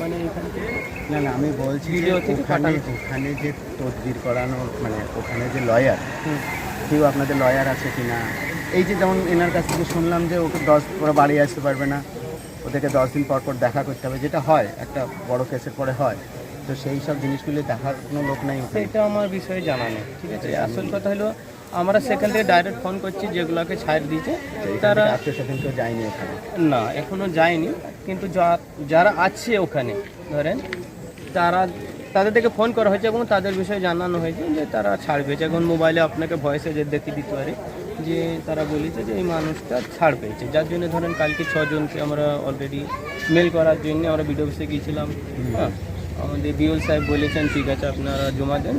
মানে না না আমি বলছি যে ওখানে ওখানে যে তদবির করানো মানে ওখানে যে লয়ার কেউ আপনাদের লয়ার আছে কি না এই যে যেমন এনার কাছ থেকে শুনলাম যে ওকে দশ পরে বাড়ি আসতে পারবে না ওদেরকে দশ দিন পর পর দেখা করতে হবে যেটা হয় একটা বড় কেসের পরে হয়। তো সেই সব জিনিসগুলি দেখার কোনো লোক নাই সেটা আমার বিষয়ে জানা নেই ঠিক আছে? আসল কথা হলো আমরা সেখান থেকে ডাইরেক্ট ফোন করছি যেগুলোকে ছাড় দিয়েছে। তারা স্বজন কেউ যায়নি ওখানে না এখনও যায়নি। কিন্তু যা- যারা আছে ওখানে ধরেন তারা তাদের থেকে ফোন করা হয়েছে এবং তাদের বিষয়ে জানানো হয়েছে যে তারা ছাড় পেয়েছে এখন মোবাইলে আপনাকে ভয়েসে যে দেখে দিতে পারে যে তারা বলেছে যে এই মানুষটা ছাড় পেয়েছে। যার জন্য ধরেন কালকে ছজনকে আমরা অলরেডি মেল করার জন্য আমরা বিডিও অফিসে গিয়েছিলাম। হ্যাঁ আমাদের বিএল সাহেব বলেছেন ঠিক আছে আপনারা জমা দেন।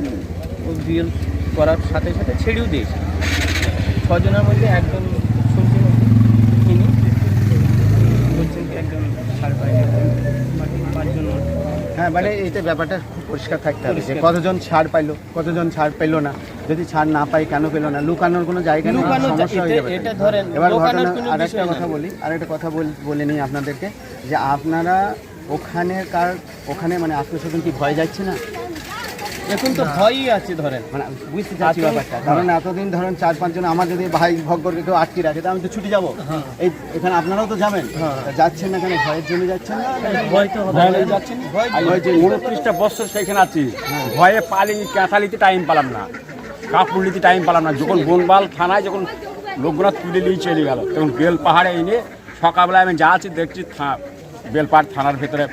ও বিএল করার সাথে সাথে ছেড়েও দিয়েছে। ছজনের মধ্যে একজন শুনছি তিনি বলছেন কি একজন ছাড় পায়নি। বাকি পাঁচজন হ্যাঁ মানে এইটা ব্যাপারটা খুব পরিষ্কার থাকতে হবে যে কতজন ছাড় পাইলো কতজন ছাড় পেল না যদি ছাড় না পাই কেন পেল না? লুকানোর কোনো জায়গা নেই সমস্যা হয়ে যাবে। এবার ঘটনা কোনো আরেকটা কথা। বলি আরেকটা কথা বল- বলে নিই আপনাদেরকে যে আপনারা ওখানে কার ওখানে মানে আত্মীয় স্বজন কি ভয় যাচ্ছে না? এখন তো ভয়ই আছে ধরেন। মানে বুঝতে চাচ্ছি আতঙ্ক- ব্যাপারটা। কারণ এতদিন ধরেন চার পাঁচজন আমার যদি ভাই ভগ্গরকে কেউ আটকে রাখে তো আমি তো ছুটি যাব। এই এখানে আপনারাও তো যাবেন? হ্যাঁ। যাচ্ছেন না কেন? ভয়ের জন্য যাচ্ছেন না? ভয় তো ভয় যাচ্ছেন উনত্রিশটা বছর সেখানে আছি। ভয়ে পালি ক্যাঁথালিতে টাইম পেলাম না। কাপড় নিতে টাইম পেলাম না। যখন বনবাল থানায় যখন লোকগুলো তুলে নিয়ে চলে গেল তখন বেল পাহাড়ে এনে সকালবেলায় আমি যা আছি দেখছি থা- বেলপাহাড় থানার ভেতরে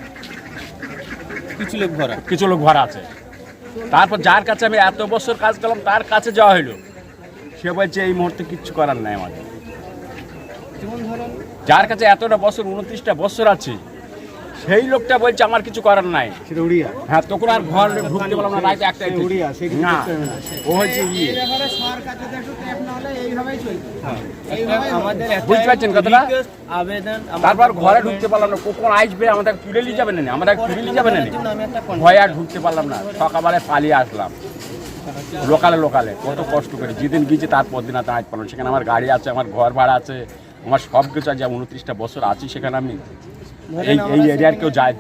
কিছু লোক ভরা। কিছু লোক ঘর আছে। তারপর যার কাছে আমি এত বছর কাজ করলাম তার কাছে যাওয়া হইল। সে বলছে এই মুহূর্তে কিচ্ছু করার নাই আমাদের। যার কাছে এতটা বছর উনত্রিশটা বছর আছে সেই লোকটা বলছে আমার কিছু করার নাই। হ্যাঁ তখন আর ঘর ঢুকতে পারলাম না রাইতে একটা না। ও হচ্ছে ইয়ে বুঝতে পারছেন কথাটা? তারপর ঘরে ঢুকতে পারলাম না। কখন আসবে আমাদের তুলে নিয়ে যাবে না। আমাদের তুলে নিয়ে যাবে না। ভয় আর ঢুকতে পারলাম না। সকালবেলায় পালিয়ে আসলাম। লোকালে লোকালে। কত কষ্ট করে। যেদিন গিয়েছি তারপর দিন আর আজ পারলাম সেখানে আমার গাড়ি আছে আমার ঘর ভাড়া আছে আমার সব কিছু আছে উনত্রিশটা বছর আছি সেখানে আমি। এই এই এরিয়ার কেউ যায়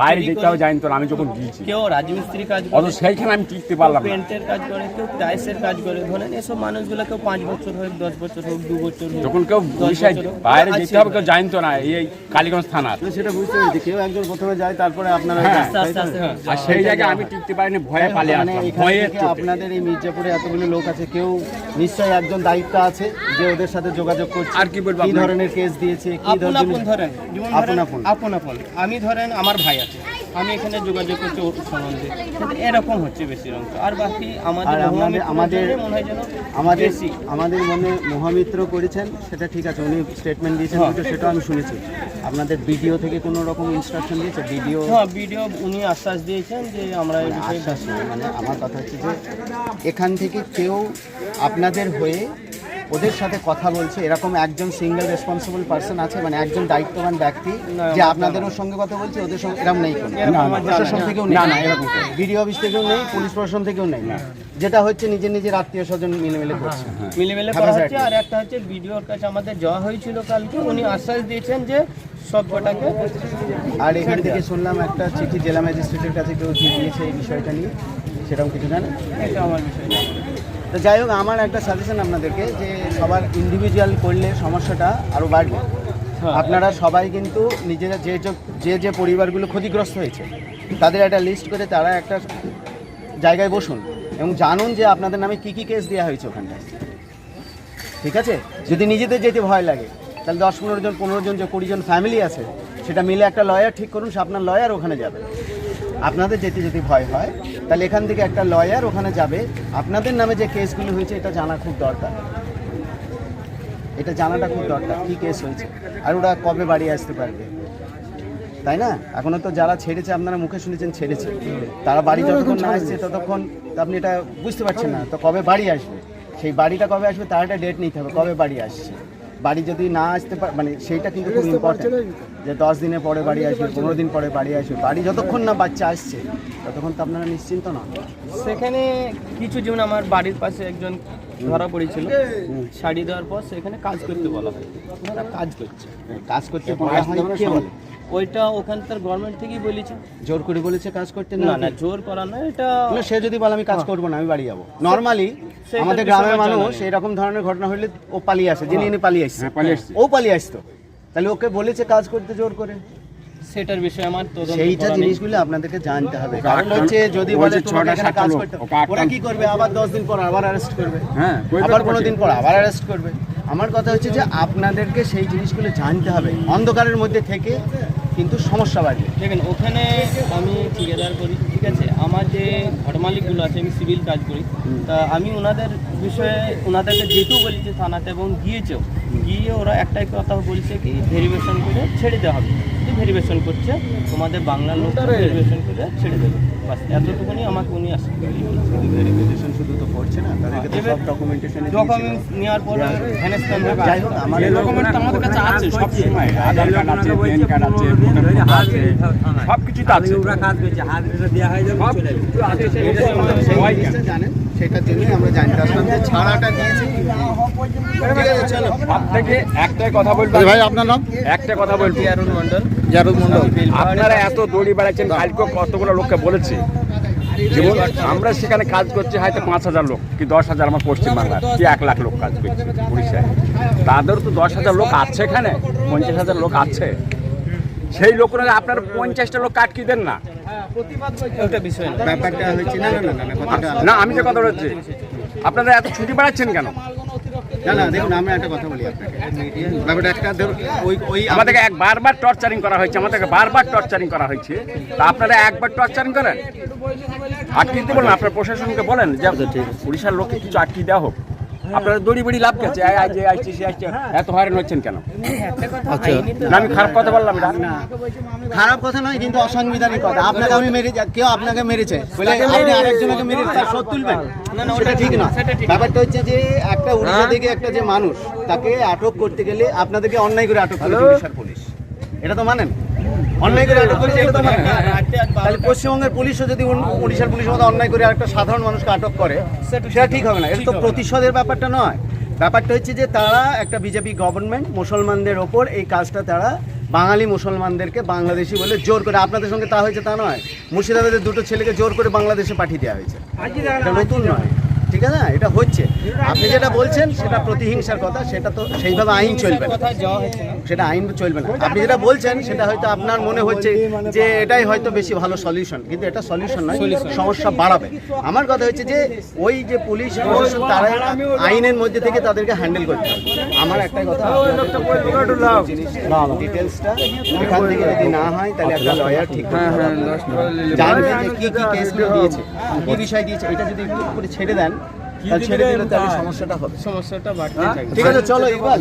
বাইরে যেতেও যায়নি তো আমি যখন গিয়েছি কেউ রাজমিস্ত্রি কাজ অত সেইখানে আমি টিকতে পারলাম পেন্টের কাজ করে কেউ টাইসের কাজ করে ধরেন এসব মানুষগুলো কেউ পাঁচ বছর হোক দশ বছর হোক দু বছর হোক যখন কেউ বিষয় বাইরে যেতে হবে কেউ জানতো না এই এই কালীগঞ্জ থানার সেটা বুঝতে পেরেছি কেউ একজন প্রথমে যায় তারপরে আপনারা। যান, আস্তে তাই আস্তে তো? আস্তে। আর সেই জায়গায় আমি টিকতে পারিনি ভয়ে পালিয়ে আসলাম ভয়ে আপনাদের এই মির্জাপুরে এতগুলো লোক আছে কেউ নিশ্চয়ই একজন দায়িত্ব আছে যে ওদের সাথে যোগাযোগ করছে আর কি বলব কি ধরনের কেস দিয়েছে কি ধরনের আপন ধরেন আপন আপন। আপন আপন আমি ধরেন আমার ভাই আছে। আমি এখানে যোগাযোগ করছি ওর সম্বন্ধে। কিন্তু এরকম হচ্ছে বেশি অংশ আর বাকি আমাদের আমাদের- আমাদের- মনে হয় যেন আমাদের মনে মহামিত্র করেছেন সেটা ঠিক আছে উনি স্টেটমেন্ট দিয়েছেন সেটা আমি শুনেছি। আপনাদের বিডিও থেকে কোনো রকম ইনস্ট্রাকশন দিয়েছে? বিডিও হ্যাঁ ভিডিও উনি আশ্বাস দিয়েছেন যে আমরা আশ্বাস নয়, মানে আমার কথা হচ্ছে যে এখান থেকে কেউ আপনাদের হয়ে ওদের সাথে কথা বলছে। এরকম একজন সিঙ্গেল রেসপন্সিবল পার্সন আছে মানে একজন দায়িত্ববান ব্যক্তি যে আপনাদেরও সঙ্গে কথা বলছে ওদের সঙ্গে এরকম নেই প্রশাসন নেই। থেকেও নেই। না না এরকম বিডিও অফিস থেকেও নেই পুলিশ প্রশাসন থেকেও নেই। যেটা হচ্ছে নিজের নিজের আত্মীয় স্বজন মিলে মিলে করছে। মিলেমিলে হ্যাঁ, করা হচ্ছে আর একটা হচ্ছে ভিডিওর কাছে আমাদের যাওয়া হয়েছিল কালকে উনি আশ্বাস দিয়েছেন যে সব কটাকে আর এখান থেকে শুনলাম একটা চিঠি জেলা ম্যাজিস্ট্রেটের কাছে কেউ দিয়ে দিয়েছে এই বিষয়টা নিয়ে। সেরকম কিছু জানেন? এটা আমার বিষয়। না। তো যাই হোক আমার একটা সাজেশন আপনাদেরকে যে সবার ইন্ডিভিজুয়াল করলে সমস্যাটা আরও বাড়বে। হ্যাঁ। আপনারা সবাই কিন্তু নিজেরা যে যে- যে যে পরিবারগুলো ক্ষতিগ্রস্ত হয়েছে তাদের একটা লিস্ট করে তারা একটা জায়গায় বসুন এবং জানুন যে আপনাদের নামে কী কী কেস দেওয়া হয়েছে ওখানটায়। ঠিক আছে? যদি নিজেদের যেতে ভয় লাগে তাহলে দশ পনেরো জন পনেরো জন যে কুড়ি জন ফ্যামিলি আছে সেটা মিলে একটা লয়ার ঠিক করুন সে আপনার লয়ার ওখানে যাবে। আপনাদের যেতে যদি ভয় হয় তাহলে এখান থেকে একটা লয়ার ওখানে যাবে। আপনাদের নামে যে কেসগুলো হয়েছে এটা জানা খুব দরকার। এটা জানাটা খুব দরকার কী কেস হয়েছে। আর ওরা কবে বাড়ি আসতে পারবে? তাই না? এখনও তো যারা ছেড়েছে আপনারা মুখে শুনেছেন ছেড়েছে। তারা বাড়ি যতক্ষণ না আসছে ততক্ষণ আপনি এটা বুঝতে পারছেন না। তো কবে বাড়ি আসবে? সেই বাড়িটা কবে আসবে তার একটা ডেট নিতে হবে কবে বাড়ি আসছে? বাড়ি যদি না আসতে পারে মানে সেইটা কিন্তু খুব ইম্পর্টেন্ট যে দশ দিনের পরে বাড়ি আসবে পনেরো দিন পরে বাড়ি আসবে। বাড়ি যতক্ষণ না বাচ্চা আসছে ততক্ষণ তো আপনারা নিশ্চিন্ত না। সেখানে কিছু যেমন আমার বাড়ির পাশে একজন ধরা পড়েছিল। শাড়ি দেওয়ার পর সেখানে কাজ করতে বলা হয়। কাজ করছে। কাজ করতে বলা হয় ওইটা ওখানকার গভর্নমেন্ট থেকেই বলেছে। জোর করে বলেছে কাজ করতে না না জোর করা না এটা না, সে যদি বলে আমি কাজ করব না আমি বাড়ি যাব। নর্মালি আমাদের গ্রামের মানুষ। এরকম ধরনের ঘটনা হলে ও পালিয়ে আসে যিনি ইনি পালিয়ে আসছে। হ্যাঁ, পালিয়ে আসছে। ও পালিয়ে আসতো। তাহলে ওকে বলেছে কাজ করতে জোর করে? সেটার বিষয়ে আমার তদন্ত সেইটা জিনিসগুলো আপনাদেরকে জানতে হবে। কারণ হচ্ছে যদি বলে ছটা এখানে কাজ করতে ওরা কি করবে? আবার দশ দিন পর আবার অ্যারেস্ট করবে। হ্যাঁ আবার কোনো দিন পর আবার অ্যারেস্ট করবে। আমার কথা হচ্ছে যে আপনাদেরকে সেই জিনিসগুলো জানতে হবে। অন্ধকারের মধ্যে থেকে কিন্তু সমস্যা বাড়বে দেখেন ওখানে আমি ঠিকাদার করি ঠিক আছে? আমার যে ঘর মালিকগুলো আছে আমি সিভিল কাজ করি। তা আমি ওনাদের বিষয়ে ওনাদেরকে যেতেও বলেছি থানাতে এবং গিয়েছেও গিয়ে ওরা একটাই কথা বলছে কি ভেরিফিকেশন করে ছেড়ে দেওয়া হবে। যে ভেরিফিকেশন করছে তোমাদের বাংলার লোকটা ভেরিভেশন করে ছেড়ে দেবে। বাস এতটুকুনি আমাকে উনি আসে। ভেরিফিকেশন শুধু তো করছে না তাদেরকে তো সব ডকুমেন্টেশন ডকুমেন্টস নেওয়ার পরে হেনেস্তান হবে যাই হোক আমার এই আমাদের কাছে আছে সব সময় আধার কার্ড আছে প্যান কার্ড আছে ভোটার কার্ড আছে সব কিছুই তো আছে। সব কিছু আছে সেই সবাই জানে। জিনিসটা জানেন সেটার জন্যই আমরা জানতে আসলাম যে ছাড়াটা দিয়েছে কি ঠিক আছে চলো সব থেকে একটাই কথা বলব। ভাই আপনার নাম? একটা কথা বলব। মন্ডল জারুদ মন্ডল আপনারা এত দড়ি বেড়াচ্ছেন কালকে কতগুলো লোককে বলেছে। যেমন আমরা সেখানে কাজ করছি হয়তো পাঁচ হাজার লোক কি দশ হাজার আমার পশ্চিম বাংলা কি এক লাখ লোক কাজ করছে উড়িষ্যায়। তাদের তো দশ হাজার লোক আছে এখানে পঞ্চাশ হাজার লোক আছে। সেই লোকরা আপনার পঞ্চাশটা লোক কাটকি দেন না না? ব্যাপারটা হচ্ছে না না না না, না কথাটা না আমি যে কথা বলছি আপনারা এত ছুটি বাড়াচ্ছেন কেন? না না দেখুন আমরা একটা কথা বলি আপনাকে। ব্যাপারটা একটা ধরুন ওই ওই আমাদেরকে এক বারবার টর্চারিং করা হয়েছে আমাদেরকে বারবার টর্চারিং করা হয়েছে। তা আপনারা একবার টর্চারিং করেন? আটকে দিতে বলেন আপনার প্রশাসনকে বলেন যে উড়িষ্যার লোককে কিছু আটকে দেওয়া হোক। আপনারা দড়ি বড়ি লাভ গেছে আজ এই সে আসছে। এত হয়রান হচ্ছেন কেন? না আমি খারাপ কথা বললাম না। খারাপ কথা নয় কিন্তু অসাংবিধানিক কথা। আপনাকে আমি মেরে কেউ আপনাকে মেরেছে। বলে আপনি আরেকজনকে মেরে তার শোধ তুলবেন? না, না, সেটা ওটা ঠিক না ব্যাপারটা হচ্ছে যে একটা উড়িষ্যা থেকে একটা যে মানুষ তাকে আটক করতে গেলে আপনাদেরকে অন্যায় করে আটক করে পুলিশ। এটা তো মানেন? অন্যায় করে আটক করেছে এটা তো তাহলে পশ্চিমবঙ্গের পুলিশও যদি উড়িষ্যার পুলিশের মতো অন্যায় করে একটা সাধারণ মানুষকে আটক করে সেটা ঠিক হবে না। এটা তো প্রতিশোধের ব্যাপারটা নয়। ব্যাপারটা হচ্ছে যে তারা একটা বিজেপি গভর্নমেন্ট মুসলমানদের ওপর এই কাজটা তারা বাঙালি মুসলমানদেরকে বাংলাদেশি বলে জোর করে আপনাদের সঙ্গে তা হয়েছে তা নয়। মুর্শিদাবাদের দুটো ছেলেকে জোর করে বাংলাদেশে পাঠিয়ে দেওয়া হয়েছে। নতুন নয়। ঠিক আছে? না এটা হচ্ছে। আপনি যেটা বলছেন সেটা প্রতিহিংসার কথা সেটা তো সেইভাবে আইন চলবে না। কথা যাওয়া হচ্ছে না। সেটা আইন চলবে না। আপনি যেটা বলছেন সেটা হয়তো আপনার মনে হচ্ছে যে এটাই হয়তো বেশি ভালো সলিউশন কিন্তু এটা সলিউশন নয় সমস্যা বাড়াবে। আমার কথা হচ্ছে যে ওই যে পুলিশ প্রশাসন তারা আইনের মধ্যে থেকে তাদেরকে হ্যান্ডেল করতে হবে। আমার একটাই কথা ডিটেলসটা এখান থেকে যদি না হয় তাহলে একটা লয়ার ঠিক করতে হবে। জানবে যে কি কি কেসগুলো দিয়েছে কি বিষয় দিয়েছে এটা যদি একটু করে ছেড়ে দেন তাহলে সমস্যাটা হবে। সমস্যাটা বাড়তে থাকবে। ঠিক আছে চলো এবার।